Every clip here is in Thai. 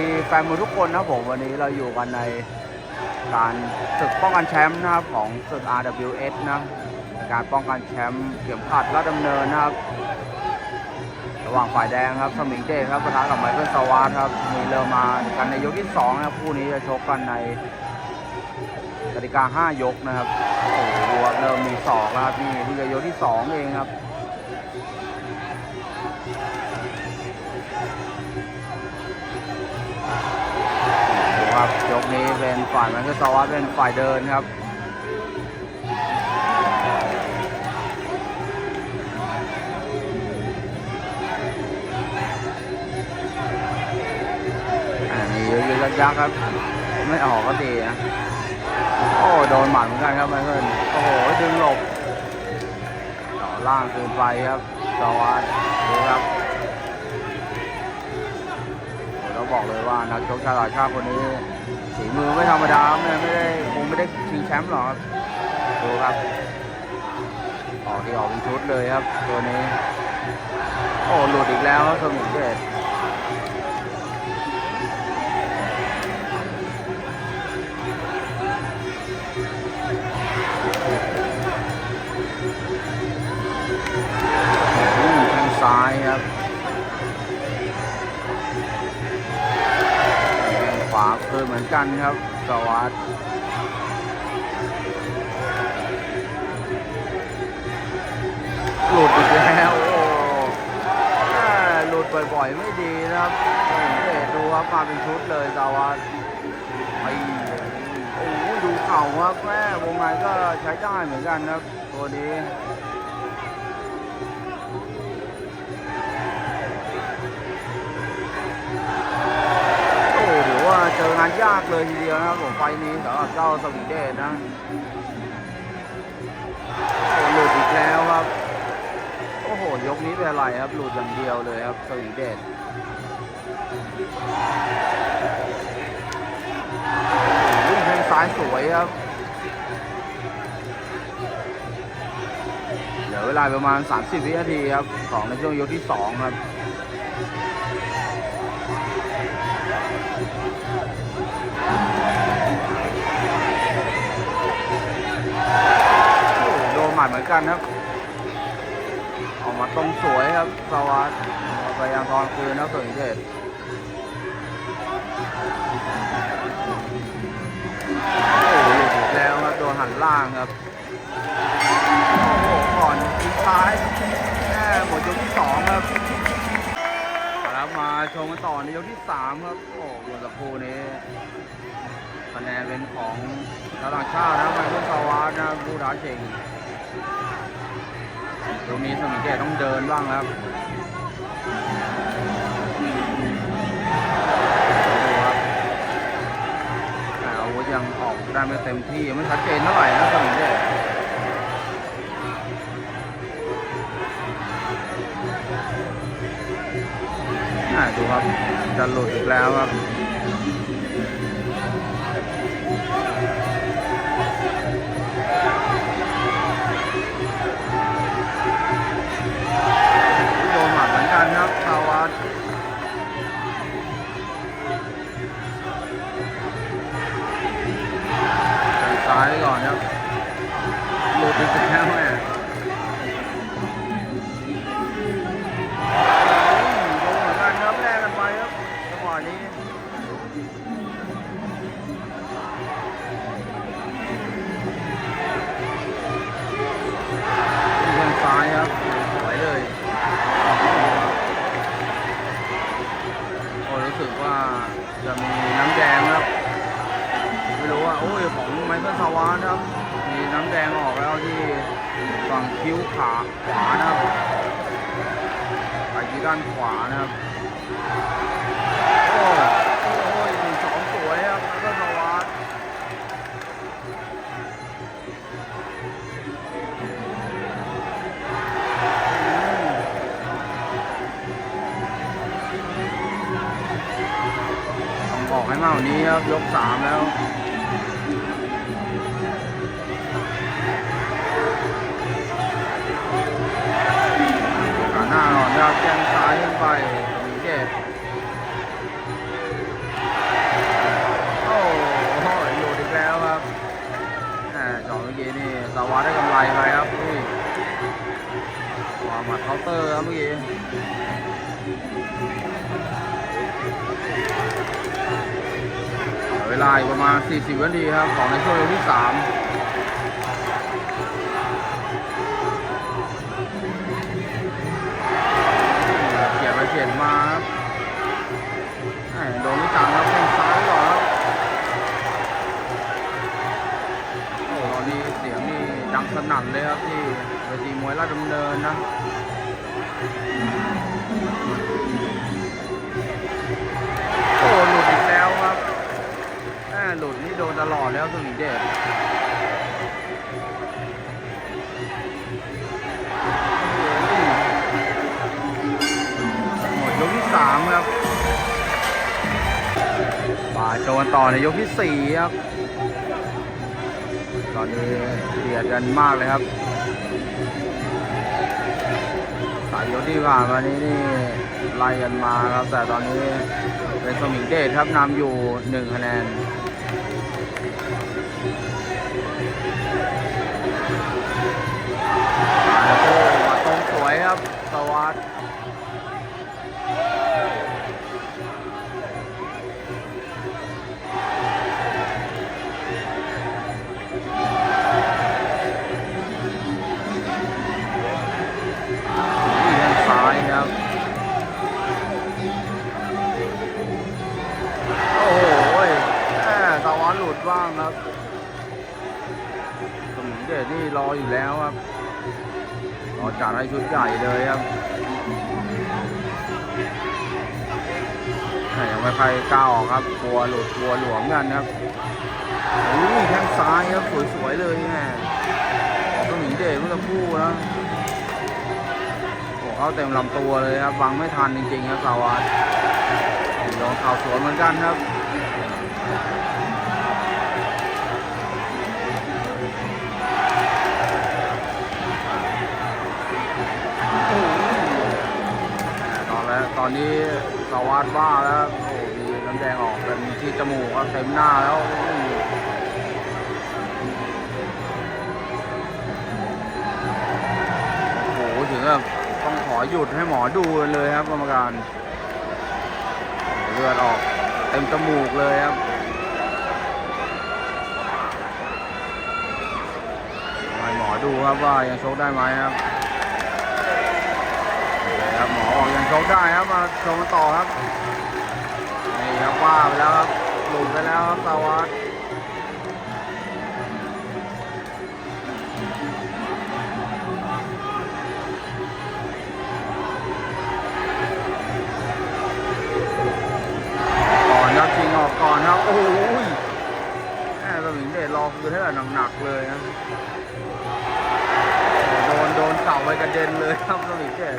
ดีแฟนมวยทุกคนนะผมวันนี้เราอยู่กันในการศึกป้องกันแชมป์นะครับของศึก RWS นะการป้องกันแชมป์เข็มขัดแลาดำเนินนะครับ ระหว่างฝ่ายแดงครับสมิงเดชครับปะทะกับไมเคิลสวาร์ทครับมีเริ่มมากันในยกที่สองนะครับคู่นี้จะชกกันในกติกา 5 ยกนะครับโอ้โหเริ่มมีศอกแล้วครับนี่เพิ่จะยกที่สองเองครับ ครับยกนี้เป็นฝ่ายไมเคิลสวาร์ทเป็นฝ่ายเดินครับอันนี้ยืดยักษ์ครับ ไม่ออกก็ตีนะโอ้โดนหมัดเหมือนกันครับไมเคิลโอ้โหดึงหลบต่อล่างคืนไปครับสวัสดดูครับ บอกเลยว่านักชกชาวต่างชาติคนนี้สีมือไม่ธรรมดาไม่ไม่ได้คงไม่ได้ชิงแชมป์หรอกครับดูครับออกที่ออกเป็นชุดเลยครับ ตัวนี้ โอ้หลุดอีกแล้วครับสมิงเดช กันครับสวัสดหลุดอีกแล้วโอ้หลุดบ่อยๆ ไม่ดีนะครับเดดูครับมาเป็นชุดเลยสวัสดไอ้โอ้ดูเข่าครับแม่วงในก็ใช้ได้เหมือนกันนะครับ ตัวนี้ เจองานยากเลยทีเดียวนะครับผมไฟนี้สำหรับเจ้าสวีเดนนะหลุดอีกแล้วครับ โอ้โห ยกนี้เป็นอะไรครับหลุดอย่างเดียวเลยครับสวีเดนวิ่งแทงซ้ายสวยครับเหลือเวลาประมาณ 30 วินาทีครับของในช่วงยกที่ 2 ครับ มัดเหมือนกันครับ ออกมาตรงสวยครับสวัสดพยายามทอนคืนนะสุนิเดชโอ้โหหลุดแล้วครับโดนหันล่างครับโอ้โหก่อนทิ้งท้ายแค่หมดยกที่สองครับแล้วมาชมกันต่อในยกที่สามครับ โอ้โหบนสักครู่นี้คะแนนเป็นของชาวต่างชาตินะมเคิลสวาร์นะผู้ท้าชิง ตรงนี้สมิงเกตต้องเดินบ้างครับดูครับอาวุธยังออกได้ไม่เต็มที่ยังไม่ชัดเจนเท่าไหร่นะสมิงเกตอ่ดูครับจะหลุดอีกแล้วครับ คิ้วขวานะครับไปที่ด้านขวานะครับโอ้ยโอ้ยหนึ่งสองสวยครับไมเคิลซาวานต้องบอกให้มากกว่านี้ครับยกสามแล้ว ลาอีกประมาณ 40 วินาทีครับ ของในช่วงยกที่ 3เขียนไปเขียนมาครับโดนวิจังครับแข้งซ้ายก่อนครับโอ้ตอนนี้เสียงนี่ดังสนั่นเลยครับที่เวทีมวยราชดำเนินนะ ต่อในยกที่สี่ครับ ตอนนี้เบียดกันมากเลยครับสายยกที่ผ่านมานี้นี่ไล่กันมาครับ แต่ตอนนี้เป็นสมิงเดชครับนำอยู่หนึ่งคะแนนแล้วก็มาตรงสวยครับสวัสดี จัดให้ชุดใหญ่เลยครับแต่ยังไม่ใครก้าออกครับกลัวหลุดกลัวหลวมกันครับโอ้ยแข้งซ้ายครับสวยๆเลยแม่ของสมิงเดชเมื่อสักครู่นะโอ้เขาเต็มลำตัวเลยครับวางไม่ทันจริงๆครับสาวัสดโดนเข่าสวนเหมือนกันครับ อนนี้สวัสดว่าแล้วโอ้มีน้ำแดงออกเป็นที่จมูกเต็มหน้าแล้วโอ้โหโอ้โหถึงกับต้องขอหยุดให้หมอดูเลยครับกรรมการเลือดออกเต็มจมูกเลยครับให้หมอดูครับว่ายังชกได้ไหมครับโอเคครับหมอบอกยังชก ได้ครับมาชมกันต่อครับนี่ครับว่าไปแล้วครับหลุดไปแล้วครับสวัสดก่อนครับชิงออกก่อนครับ โอ้โหแม่สมิงเดชรอคือให้แบบหนักๆเลยนะโดนโดนเข่าไปกระเด็นเลยครับสมิงเดช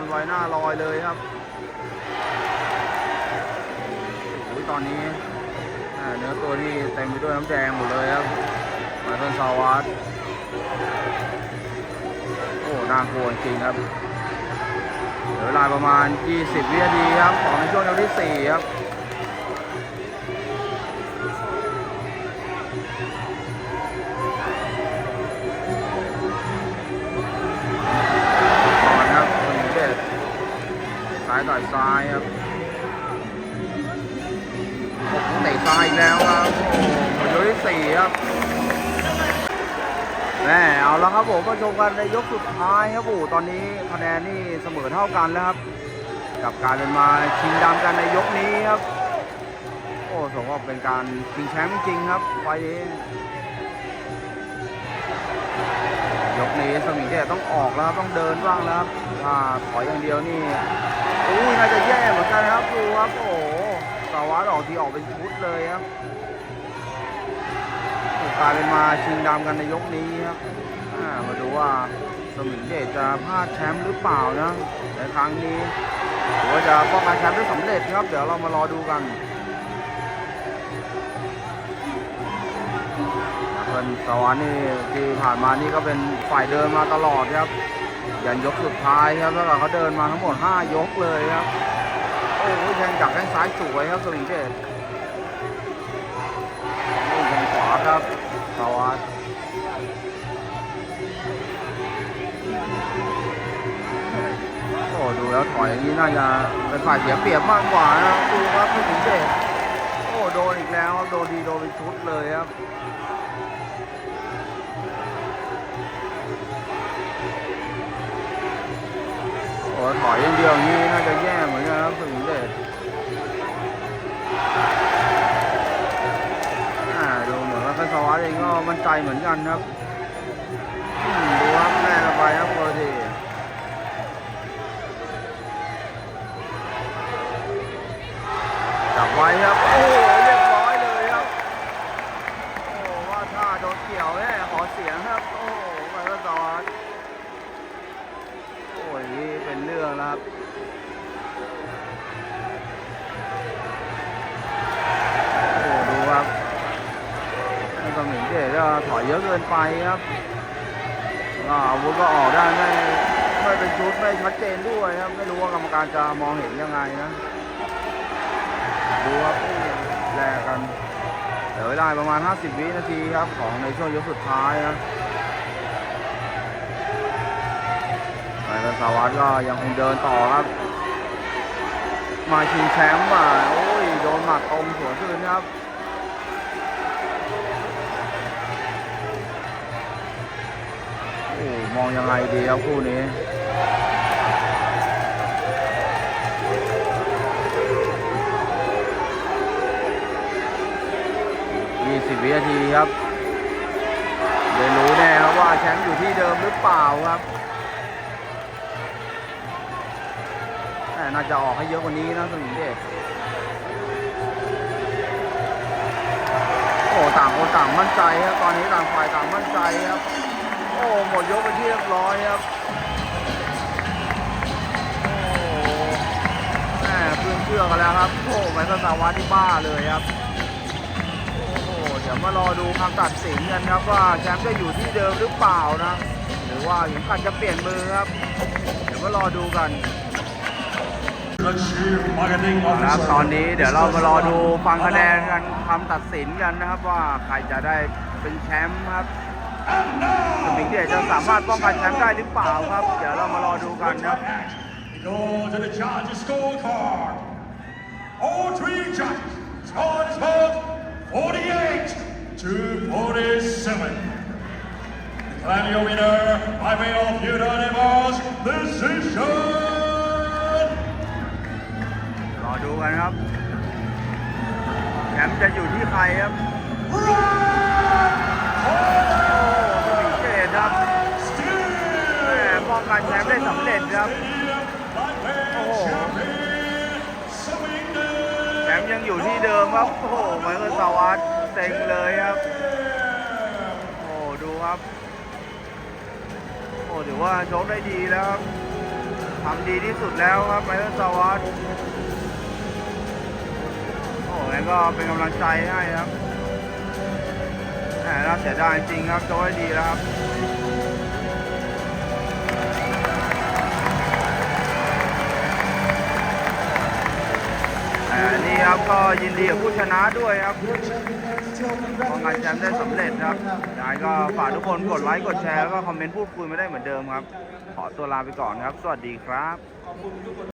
นบนไว้หน้าลอยเลยครับโอ้ยตอนนี้เนื้อตัวนี่เต็มไปด้วยน้ำแดงหมดเลยครับมาเทนซาวัสโอ้น่ากลัวจริงครับเหลือเวลาประมาณ 20 วินาทีครับของในช่วงยกที่ 4 ครับ ซ้ายต่อยซ้ายครับโอ้โหเตะซ้ายอีกแล้วครับโอ้โหยกที่สี่ครับแม่เอาแล้วครับผมมาชมกันในยกสุดท้ายครับโอ้โหตอนนี้คะแนนนี่เสมอเท่ากันแล้วครับ กับการเป็นมาชิงดำกันในยกนี้ครับ โอ้สมว่าเป็นการชิงแชมป์จริงครับไฟล์นี้ยกนี้สมิงเดชต้องออกแล้วครับต้องเดินบ้างแล้วครับถ้าถอยอย่างเดียวนี่ อุ้ยน่าจะแย่เหมือนกันครับดูครับโอ้สาวัสดออกทีออกเป็นชุดเลยครับโอ้กลายเป็นมาชิงดำกันในยกนี้ครับมาดูว่าสมิงเดชจะพลาดแชมป์หรือเปล่านะในครั้งนี้หรือว่าจะป้องกันแชมป์ได้สำเร็จครับ เดี๋ยวเรามารอดูกันเป็นสวรรค์นี่ที่ผ่านมานี่ก็เป็นฝ่ายเดินมาตลอดครับ ยันยกสุดท้ายครับแล้วก็เขาเดินมาทั้งหมด 5 ยกเลยครับ โอ้ยแทงจากแข้งซ้ายสวยครับสวิงเดชโอ้ยแทงขวาครับสวัสดโอ้ดูแล้วถอยอย่างนี้น่าจะเป็นฝ่ายเสียเปรียบมากกว่านะดูครับสวิงเดชโอ้โดนอีกแล้วโดนดีโดนเป็นชุดเลยครับ โอ้ถอยอย่างเดียวงนี้น่าจะแย่เหมือนกันครับสมิงเดชอ่าดูเหมือนว่าเป็นสวัสดิ์เองก็มั่นใจเหมือนกันครับดูครับแม่ละไปครับโคดีจับไว้ครับโอ้โหเรียบร้อยเลยครับโอ้ว่าถ้าโดนเกี่ยวแน่ขอเสียงครับโอ้โหมันก็สวัส ดิ์โอ้ยนี่เป็นเรื่องครับโอ้ดูครับนี่ก็หมิงเดชก็ถอยเยอะเกินไปครับก็อาวุธก็ออกได้ไม่ไม่เป็นชุดไม่ชัดเจนด้วยครับไม่รู้ว่ากรรมการจะมองเห็นยังไงนะดูครับแลกกันเหลือเวลาประมาณ 50 วินาทีครับของในช่วงยกสุดท้ายนะ ไปกันสาวัตก็ยังคงเดินต่อครับ มาชิงแชมป์อะโอ้ยโดนหมัดตรงสวนคืนครับโอ้มองยังไงดีครับคู่นี้20วินาทีครับเดี๋ยวรู้แน่ครับว่าแชมป์อยู่ที่เดิมหรือเปล่าครับ น่าจะออกให้เยอะกว่านี้นะสมิงเดชโอ้ต่างคนต่างมั่นใจครับตอนนี้ต่างฝ่ายต่างมั่นใจครับโอ้หมดยกไปที่เรียบร้อยครับโอ้แม่เพื่อนเชื่อกันแล้วครับโอ้ไมค์สาวัตที่บ้าเลยครับโอ้เดี๋ยวมารอดูคำตัดสินกันครับว่าแชมป์จะอยู่ที่เดิมหรือเปล่านะ หรือว่าเข็มขัดจะเปลี่ยนมือครับ เดี๋ยวมารอดูกัน ครับตอนนี้เดี๋ยวเรามารอดูฟังคะแนนกันคำตัดสินกันนะครับว่าใครจะได้เป็นแชมป์ครับสมิงเดชจะสามารถป้องกันแชมป์ได้หรือเปล่าครับ เดี๋ยวเรามารอดูกันครับ We go to the judges' scorecard. All three judges scored his vote 48 to 47. Declare your winner by way of unanimous decision. ดูกันครับแชมป์จะอยู่ที่ใครครับโอ้สมิงเดครับแหมป้องกันแชมป์ได้สำเร็จครับ by way Oh. champion Swindon. แชมป์ยังอยู่ที่เดิมครับ โอ้โหเหมือนกับสวัสเซ็งเลยครับ โอ้ดูครับโอ้ถือว่าชกได้ดีแล้วครับทำดีที่สุดแล้วครับไมเคิลสวัส ก็เป็นกำลังใจให้ครับแหมน่าเสียดายจริงครับชกได้ดีแล้วครับแต่นี่ครับก็ยินดีกับผู้ชนะด้วยครับป้องกันแชมป์ได้สำเร็จครับยังก็ฝากทุกคนกดไลค์กดแชร์แล้วก็คอมเมนต์พูดคุยมาได้เหมือนเดิมครับ ขอตัวลาไปก่อนครับ สวัสดีครับ